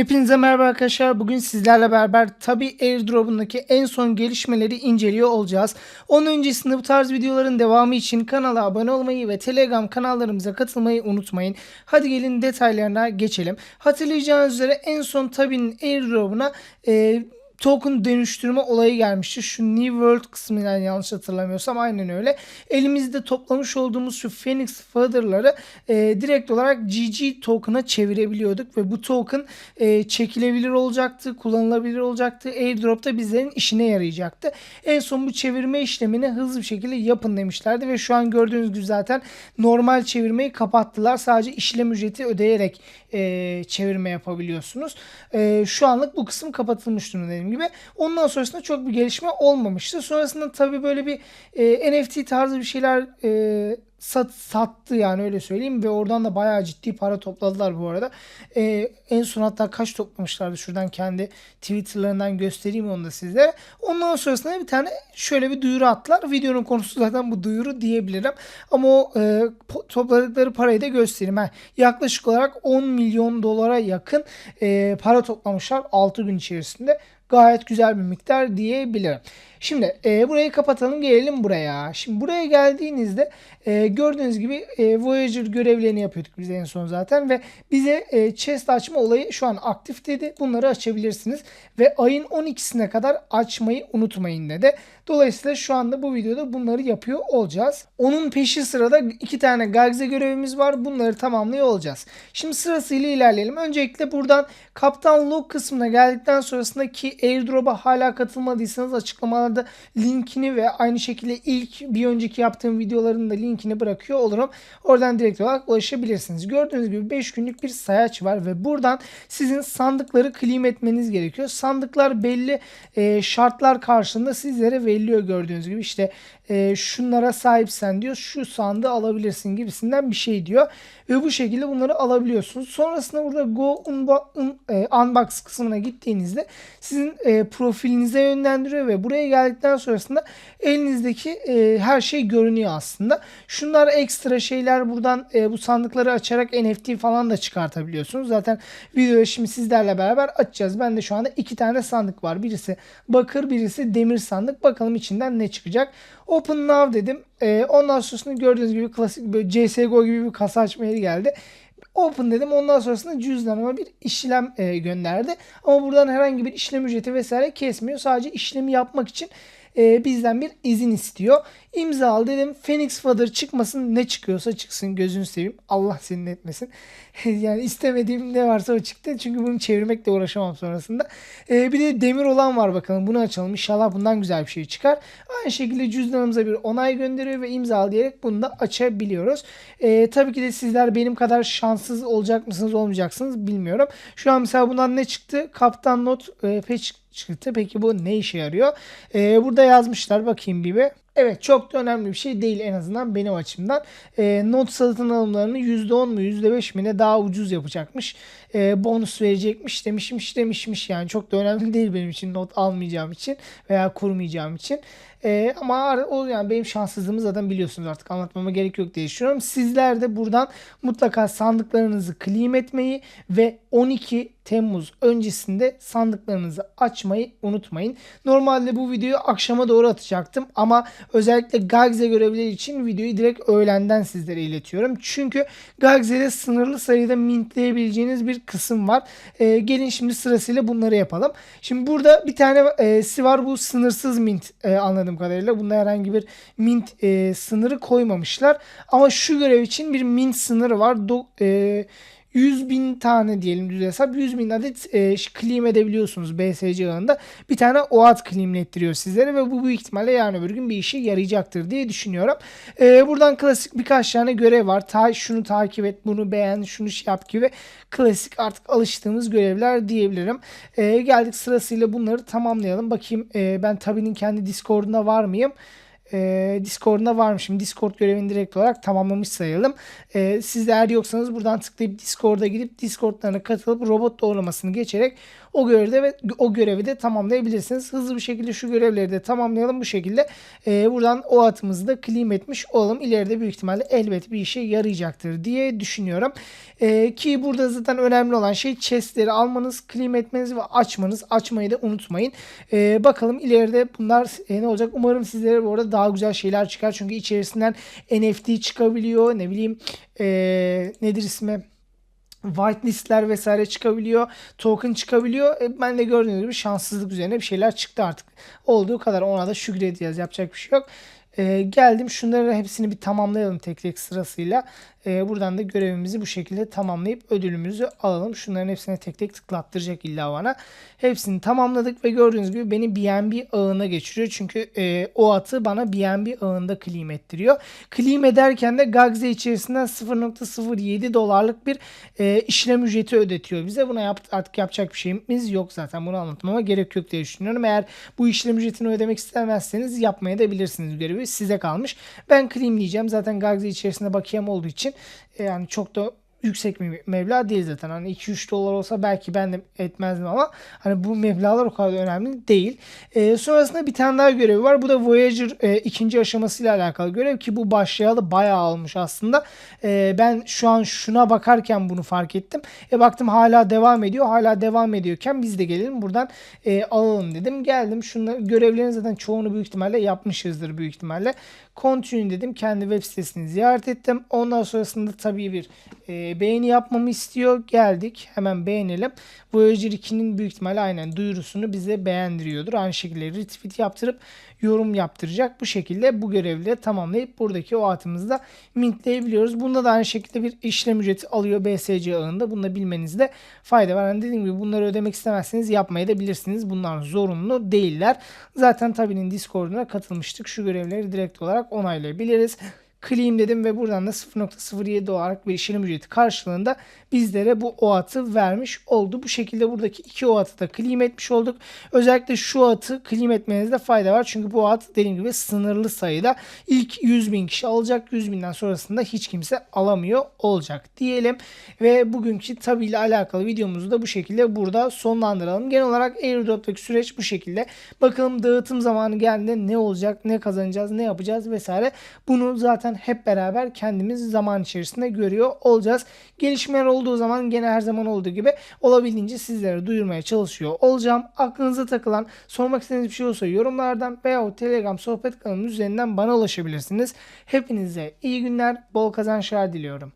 Hepinize merhaba arkadaşlar. Bugün sizlerle beraber tabi airdrop'undaki en son gelişmeleri inceliyor olacağız. Onun öncesinde bu tarz videoların devamı için kanala abone olmayı ve Telegram kanallarımıza katılmayı unutmayın. Hadi gelin detaylarına geçelim. Hatırlayacağınız üzere en son tabinin airdrop'una e, token dönüştürme olayı gelmişti. Şu New World kısmından yanlış hatırlamıyorsam aynen öyle. Elimizde toplamış olduğumuz şu Phoenix Feather'ları e, direkt olarak GG token'a çevirebiliyorduk ve bu token e, çekilebilir olacaktı, kullanılabilir olacaktı. Airdrop'ta bizlerin işine yarayacaktı. En son bu çevirme işlemini hızlı bir şekilde yapın demişlerdi ve şu an gördüğünüz gibi zaten normal çevirmeyi kapattılar. Sadece işlem ücreti ödeyerek e, çevirme yapabiliyorsunuz. E, şu anlık bu kısım kapatılmış durumda gibi. Ondan sonrasında çok bir gelişme olmamıştı. Sonrasında tabii böyle bir e, NFT tarzı bir şeyler e, sat, sattı yani öyle söyleyeyim ve oradan da bayağı ciddi para topladılar bu arada. Ee, en son hatta kaç toplamışlardı şuradan kendi Twitter'larından göstereyim onu da size. Ondan sonrasında bir tane şöyle bir duyuru attılar. Videonun konusu zaten bu duyuru diyebilirim. Ama o e, topladıkları parayı da göstereyim. Ha, yaklaşık olarak 10 milyon dolara yakın e, para toplamışlar 6 gün içerisinde gayet güzel bir miktar diyebilirim. Şimdi e, burayı kapatalım gelelim buraya. Şimdi buraya geldiğinizde e, gördüğünüz gibi e, Voyager görevlerini yapıyorduk biz en son zaten ve bize e, chest açma olayı şu an aktif dedi. Bunları açabilirsiniz ve ayın 12'sine kadar açmayı unutmayın dedi. Dolayısıyla şu anda bu videoda bunları yapıyor olacağız. Onun peşi sırada iki tane Gagze görevimiz var. Bunları tamamlıyor olacağız. Şimdi sırasıyla ilerleyelim. Öncelikle buradan Kaptan Log kısmına geldikten sonrasında ki airdrop'a hala katılmadıysanız açıklamalarda linkini ve aynı şekilde ilk bir önceki yaptığım videoların da linkini bırakıyor olurum. Oradan direkt olarak ulaşabilirsiniz. Gördüğünüz gibi 5 günlük bir sayaç var ve buradan sizin sandıkları claim etmeniz gerekiyor. Sandıklar belli e, şartlar karşılığında sizlere veriliyor gördüğünüz gibi. İşte e, şunlara sahipsen diyor şu sandığı alabilirsin gibisinden bir şey diyor. Ve bu şekilde bunları alabiliyorsunuz. Sonrasında burada Go unbo, un, e, Unbox kısmına gittiğinizde sizin e, profilinize yönlendiriyor ve buraya geldikten sonrasında elinizdeki e, her şey görünüyor aslında. Şunlar ekstra şeyler buradan e, bu sandıkları açarak NFT falan da çıkartabiliyorsunuz. Zaten videoyu şimdi sizlerle beraber açacağız. Ben de şu anda iki tane sandık var. Birisi bakır birisi demir sandık. Bakalım içinden ne çıkacak. Open Now dedim. E, ondan sonrasında gördüğünüz gibi klasik böyle CSGO gibi bir kasa açma yeri geldi. Open dedim. Ondan sonrasında cüzdanıma bir işlem e, gönderdi. Ama buradan herhangi bir işlem ücreti vesaire kesmiyor. Sadece işlemi yapmak için e, bizden bir izin istiyor. İmza al dedim. Phoenix Father çıkmasın ne çıkıyorsa çıksın gözünü seveyim. Allah senin etmesin. yani istemediğim ne varsa o çıktı. Çünkü bunu çevirmekle uğraşamam sonrasında. E, bir de demir olan var bakalım. Bunu açalım. İnşallah bundan güzel bir şey çıkar. Aynı şekilde cüzdanımıza bir onay gönderiyor ve imza diyerek bunu da açabiliyoruz. E, tabii ki de sizler benim kadar şanssız olacak mısınız olmayacaksınız bilmiyorum. Şu an mesela bundan ne çıktı? Kaptan not e, patch çıktı. Peki bu ne işe yarıyor? Ee, burada yazmışlar bakayım bir bir. Evet çok da önemli bir şey değil en azından benim açımdan. E, not satın alımlarını %10 mu %5 mi ne daha ucuz yapacakmış. E, bonus verecekmiş demişmiş demişmiş yani çok da önemli değil benim için not almayacağım için veya kurmayacağım için. E, ama o yani benim şanssızlığımı zaten biliyorsunuz artık anlatmama gerek yok diye düşünüyorum. Sizler de buradan mutlaka sandıklarınızı claim etmeyi ve 12 Temmuz öncesinde sandıklarınızı açmayı unutmayın. Normalde bu videoyu akşama doğru atacaktım ama özellikle Gagze görevleri için videoyu direkt öğlenden sizlere iletiyorum. Çünkü Gagze'de sınırlı sayıda mintleyebileceğiniz bir kısım var. Ee, gelin şimdi sırasıyla bunları yapalım. Şimdi burada bir tane e, var bu sınırsız mint e, anladığım kadarıyla. Bunda herhangi bir mint e, sınırı koymamışlar. Ama şu görev için bir mint sınırı var. Do, e, 100 bin tane diyelim düz hesap 100 bin adet e, claim edebiliyorsunuz BSC ağında. Bir tane OAT claimlettiriyor sizlere ve bu büyük ihtimalle yarın öbür gün bir işe yarayacaktır diye düşünüyorum. E, buradan klasik birkaç tane görev var. Ta, şunu takip et, bunu beğen, şunu şey yap gibi klasik artık alıştığımız görevler diyebilirim. E, geldik sırasıyla bunları tamamlayalım. Bakayım e, ben Tabi'nin kendi Discord'unda var mıyım? E, Discord'da varmışım. Discord görevini direkt olarak tamamlamış sayalım. E, siz de eğer yoksanız buradan tıklayıp Discord'a gidip Discord'larına katılıp robot doğrulamasını geçerek o görevi de ve o görevi de tamamlayabilirsiniz. Hızlı bir şekilde şu görevleri de tamamlayalım bu şekilde. E, buradan o atımızı da claim etmiş olalım. İleride büyük ihtimalle elbet bir işe yarayacaktır diye düşünüyorum. E, ki burada zaten önemli olan şey chestleri almanız, claim etmeniz ve açmanız. Açmayı da unutmayın. E, bakalım ileride bunlar e, ne olacak? Umarım sizlere bu arada daha güzel şeyler çıkar. Çünkü içerisinden NFT çıkabiliyor. Ne bileyim e, nedir ismi? whitelistler vesaire çıkabiliyor. Token çıkabiliyor. E, ben de gördüğünüz gibi şanssızlık üzerine bir şeyler çıktı artık. Olduğu kadar ona da şükredeceğiz. Yapacak bir şey yok. E, geldim şunları hepsini bir tamamlayalım tek tek sırasıyla. E, buradan da görevimizi bu şekilde tamamlayıp ödülümüzü alalım. Şunların hepsine tek tek tıklattıracak illa bana. Hepsini tamamladık ve gördüğünüz gibi beni BNB ağına geçiriyor. Çünkü e, o atı bana BNB ağında claim ettiriyor. Claim ederken de Gagze içerisinden 0.07 dolarlık bir e, işlem ücreti ödetiyor bize. Buna yap, artık yapacak bir şeyimiz yok zaten. Bunu anlatmama gerek yok diye düşünüyorum. Eğer bu işlem ücretini ödemek istemezseniz yapmaya da bilirsiniz görevi. Size kalmış. Ben claimleyeceğim. Zaten Gagze içerisinde bakiyem olduğu için e, yani çok da yüksek bir meblağ değil zaten. Hani 2-3 dolar olsa belki ben de etmezdim ama hani bu meblağlar o kadar önemli değil. E, sonrasında bir tane daha görevi var. Bu da Voyager e, ikinci aşamasıyla alakalı görev ki bu başlayalı bayağı olmuş aslında. E, ben şu an şuna bakarken bunu fark ettim. E baktım hala devam ediyor. Hala devam ediyorken biz de gelelim buradan e, alalım dedim. Geldim. Şunları görevlerin zaten çoğunu büyük ihtimalle yapmışızdır büyük ihtimalle. Continue dedim. Kendi web sitesini ziyaret ettim. Ondan sonrasında tabii bir e, beğeni yapmamı istiyor. Geldik. Hemen beğenelim. Voyager 2'nin büyük ihtimalle aynen duyurusunu bize beğendiriyordur. Aynı şekilde retweet yaptırıp yorum yaptıracak. Bu şekilde bu görevleri tamamlayıp buradaki o atımızı da mintleyebiliyoruz. Bunda da aynı şekilde bir işlem ücreti alıyor BSC ağında. Bunu da bilmenizde fayda var. Yani dediğim gibi bunları ödemek istemezseniz yapmayı da bilirsiniz. Bunlar zorunlu değiller. Zaten Tabi'nin Discord'una katılmıştık. Şu görevleri direkt olarak onaylayabiliriz claim dedim ve buradan da 0.07 olarak bir işlem ücreti karşılığında bizlere bu OAT'ı vermiş oldu. Bu şekilde buradaki iki OAT'ı da claim etmiş olduk. Özellikle şu OAT'ı claim etmenizde fayda var. Çünkü bu OAT dediğim gibi sınırlı sayıda ilk 100 bin kişi alacak. 100 binden sonrasında hiç kimse alamıyor olacak diyelim. Ve bugünkü tabi ile alakalı videomuzu da bu şekilde burada sonlandıralım. Genel olarak airdrop'taki süreç bu şekilde. Bakalım dağıtım zamanı geldiğinde ne olacak, ne kazanacağız, ne yapacağız vesaire. Bunu zaten hep beraber kendimiz zaman içerisinde görüyor olacağız. Gelişmeler olduğu zaman gene her zaman olduğu gibi olabildiğince sizlere duyurmaya çalışıyor olacağım. Aklınıza takılan, sormak istediğiniz bir şey olsa yorumlardan veya Telegram sohbet kanalının üzerinden bana ulaşabilirsiniz. Hepinize iyi günler, bol kazançlar diliyorum.